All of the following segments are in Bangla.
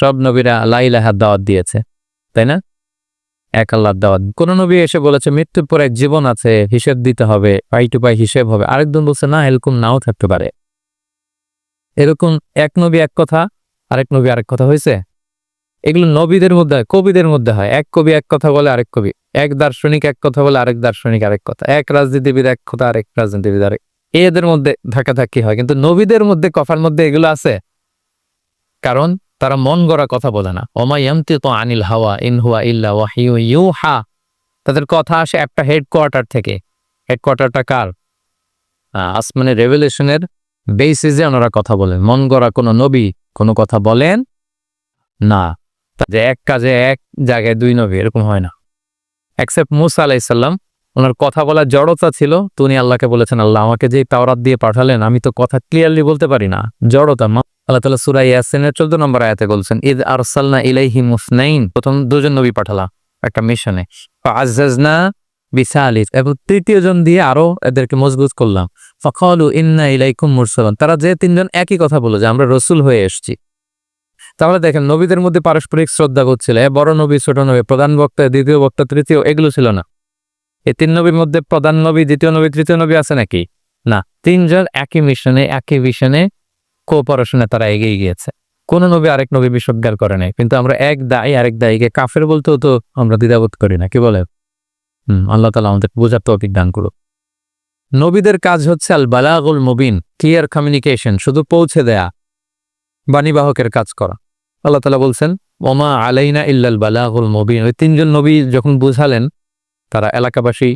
সব নবীরা লাইলাহার দাওয়াত দিয়েছে, তাই না? এক আল্লাহর দাওয়াত। কোন নবী এসে বলেছে, মৃত্যুর পর এক জীবন আছে, হিসেব দিতে হবে, পাই টু পাই হিসেব হবে। আরেকজন বলছে, না, এরকম নাও থাকতে পারে। এরকম এক নবী এক কথা, আরেক নবী আরেক কথা হয়েছে এগুলো নবীদের মধ্যে হয়, কবিদের মধ্যে হয়। এক কবি এক কথা বলে আরেক কবি, এক দার্শনিক এক কথা বলে আরেক দার্শনিক আরেক কথা, এক রাজনীতিবিদ এক কথা আরেক রাজনীতিবিদ আরেক। এদের মধ্যে ধাক্কাধাক্কি হয়, কিন্তু নবীদের মধ্যে কফার মধ্যে এগুলো আছে। কারণ তারা মন গড়া কথা বলে না। ওমাইয়ামতি তো আনিল হাওয়া, ইন হুয়া ইল্লা ওয়াহিউ ইউহা। তাদের কথা আসে একটা হেডকোয়ার্টার থেকে। হেডকোয়ার্টারটা কার? আসমানের রেভলিউশনের বেসিসে ওনারা কথা বলেন। মন গড়া কোনো নবী কোনো কথা বলেন না। যে এক কাজে এক জায়গায় দুই নবী, এরকম হয় না। অ্যাকসেপ্ট মুসা আলাইসাল্লাম ওনার কথা বলার জড়তা ছিল, তো উনি আল্লাহকে বলেছেন, আল্লাহ আমাকে যে তাওরাত দিয়ে পাঠালেন, আমি তো কথা ক্লিয়ারলি বলতে পারি না। জড়তা আল্লাহ তালা সুরাই ইয়াসিনের চোদ্দ নম্বর আয়াতে বলছেন ঈদ আরসালনা ইলাইহি মুসনাইন প্রথম দুজন নবী পাঠালাম একটা মিশনে। আজাজনা বিসালিস এবং তৃতীয় জন দিয়ে আরও এদেরকে মজবুত করলাম। ফখলু ইন্না ইলাইকুম মুরসালান তারা যে তিনজন একই কথা বলো যে আমরা রসুল হয়ে এসেছি। তাহলে দেখেন, নবীদের মধ্যে পারস্পরিক শ্রদ্ধা করছিল বড় নবী, ছোট নবী, প্রধান বক্তা, দ্বিতীয় বক্তা, তৃতীয়, এগুলো ছিল না। এই তিন নবীর মধ্যে প্রধান নবী, দ্বিতীয় নবী, তৃতীয় নবী আছে নাকি? না, তিনজন একই মিশনে, একই ভিশনে কোঅপারেশনে তারা এগিয়ে গিয়েছে। কোন নবী আরেক নবী বিস্বজ্ঞার করে নাই। কিন্তু আমরা এক দায়ী, আরেক দায়ীকে কাফের বলতেও তো আমরা দ্বিধাবোধ করি না। কি বলে হুম, আল্লাহ তালা আমাদের বোঝার তো অভিজ্ঞান করুক। নবীদের কাজ হচ্ছে আল বালাগুল মুবিন, ক্লিয়ার কমিউনিকেশন, শুধু পৌঁছে দেয়া, বাণীবাহকের কাজ করা। আল্লাহ তালা বলছেন, ওমা আলাইনা ইল্লাল বালাগুল মুবিন। ওই তিনজন নবী যখন বুঝালেন, তারা এলাকাবাসী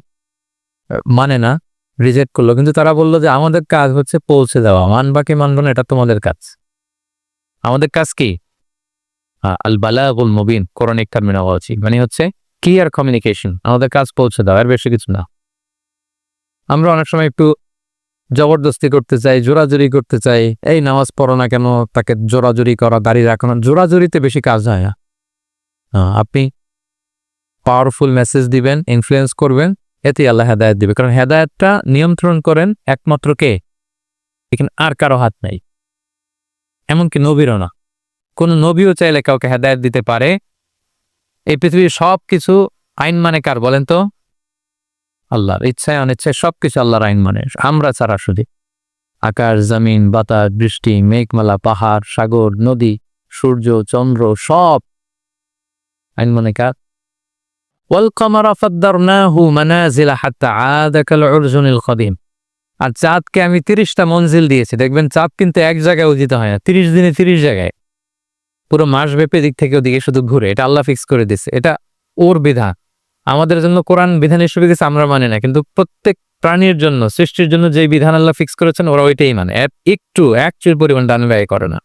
মানে না রিজেক্ট করল। কিন্তু তারা বলল যে, আমাদের কাজ হচ্ছে পৌঁছে দেওয়া। মানবা কি মানবো না, এটা তোমাদের কাজ। আমাদের কাজ কি? আল বালাগুল মুবিন করণিক টার্মিনোলজি মানে হচ্ছে ক্লিয়ার কমিউনিকেশন আমাদের কাজ পৌঁছে দেওয়া এর বেশি কিছু না। আমরা অনেক সময় একটু জবরদস্তি করতে চাই, জোরাজুরি করতে চাই। এই নামাজ পড়ো না কেন? তাকে জোরাজুরি করা দাঁড়িয়ে রাখো না। জোরাজুরিতে বেশি কাজ হয় না। আপনি পাওয়ারফুল মেসেজ দিবেন ইনফ্লুয়েন্স করবেন এতে আল্লাহ হেদায়ত দিবে। কারণ হেদায়তটা নিয়ন্ত্রণ করেন একমাত্র কে? এখানে আর কারও হাত নাই। এমনকি নবীরও না। কোন নবীও চাইলে কাউকে হেদায়ত দিতে পারে। এই পৃথিবীর সব কিছু আইন মানে কার বলেন তো? আল্লাহর। ইচ্ছায় অনিচ্ছায় সব কিছু আল্লাহর আইন মানে। আমরা ছাড়া শুধু। আকাশ, জমিন, বাতাস, বৃষ্টি, মেঘমালা, পাহাড়, সাগর, নদী, সূর্য, চন্দ্র, সব আইন মানে কার? ওয়ালকমার আর চাঁদকে আমি তিরিশটা মঞ্জিল দিয়েছি। দেখবেন চাঁদ কিন্তু এক জায়গায় উদিত হয় না। তিরিশ দিনে তিরিশ জায়গায়। পুরো দিক থেকে ওদিকে শুধু ঘুরে। এটা আল্লাহ ফিক্স করে দিছে এটা ওর বিধান। আমাদের জন্য কোরআন বিধান হিসেবে কিছু আমরা মানি না। কিন্তু প্রত্যেক প্রাণীর জন্য, সৃষ্টির জন্য যে বিধান আল্লাহ ফিক্স করেছেন, ওরা ওইটাই মানে। একটু একচুর পরিমাণ ডান ব্যয় করে না।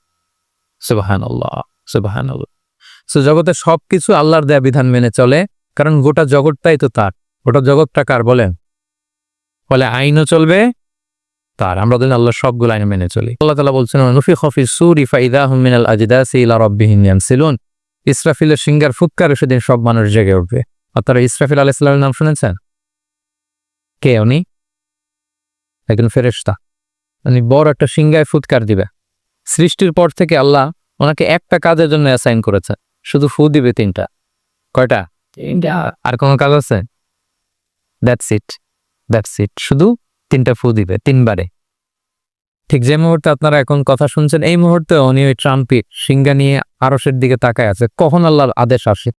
সুবাহান আল্লাহ সুবাহান সো জগতে সব কিছু আল্লাহর দেয়া বিধান মেনে চলে। কারণ গোটা জগৎটাই তো তার। গোটা জগৎটা কার বলেন? বলে আইনও চলবে, তার। আমরা দিন আল্লাহ সবগুলো আইন মেনে চলি। আল্লাহ তালা বলছেন নুফি খফি সুরি ফাইদা হুমিনাল আজিদাসি ইলা রব্বিহিন ইয়ানসিলুন ইসরাফিলের সিঙ্গার ফুৎকার সেদিন সব মানুষ জেগে উঠবে। আপনারা ইসরাফিল আলাহ ইসলামের নাম শুনেছেন? কে উনি? একজন ফেরেশতা। উনি বড় একটা সিঙ্গায় ফুৎকার দিবে। সৃষ্টির পর থেকে আল্লাহ ওনাকে একটা কাজের জন্য অ্যাসাইন করেছে শুধু ফু দিবে তিনটা। কয়টা? আর কোনো কাজ আছে? দ্যাটস ইট দ্যাটস ইট শুধু তিনটা ফু দিবে, তিনবারে। ঠিক যে মুহূর্তে আপনারা এখন কথা শুনছেন, এই মুহূর্তে উনি ওই ট্রাম্পি সিঙ্গা নিয়ে আরসের দিকে তাকায় আছে। কখন আল্লাহর আদেশ আসে?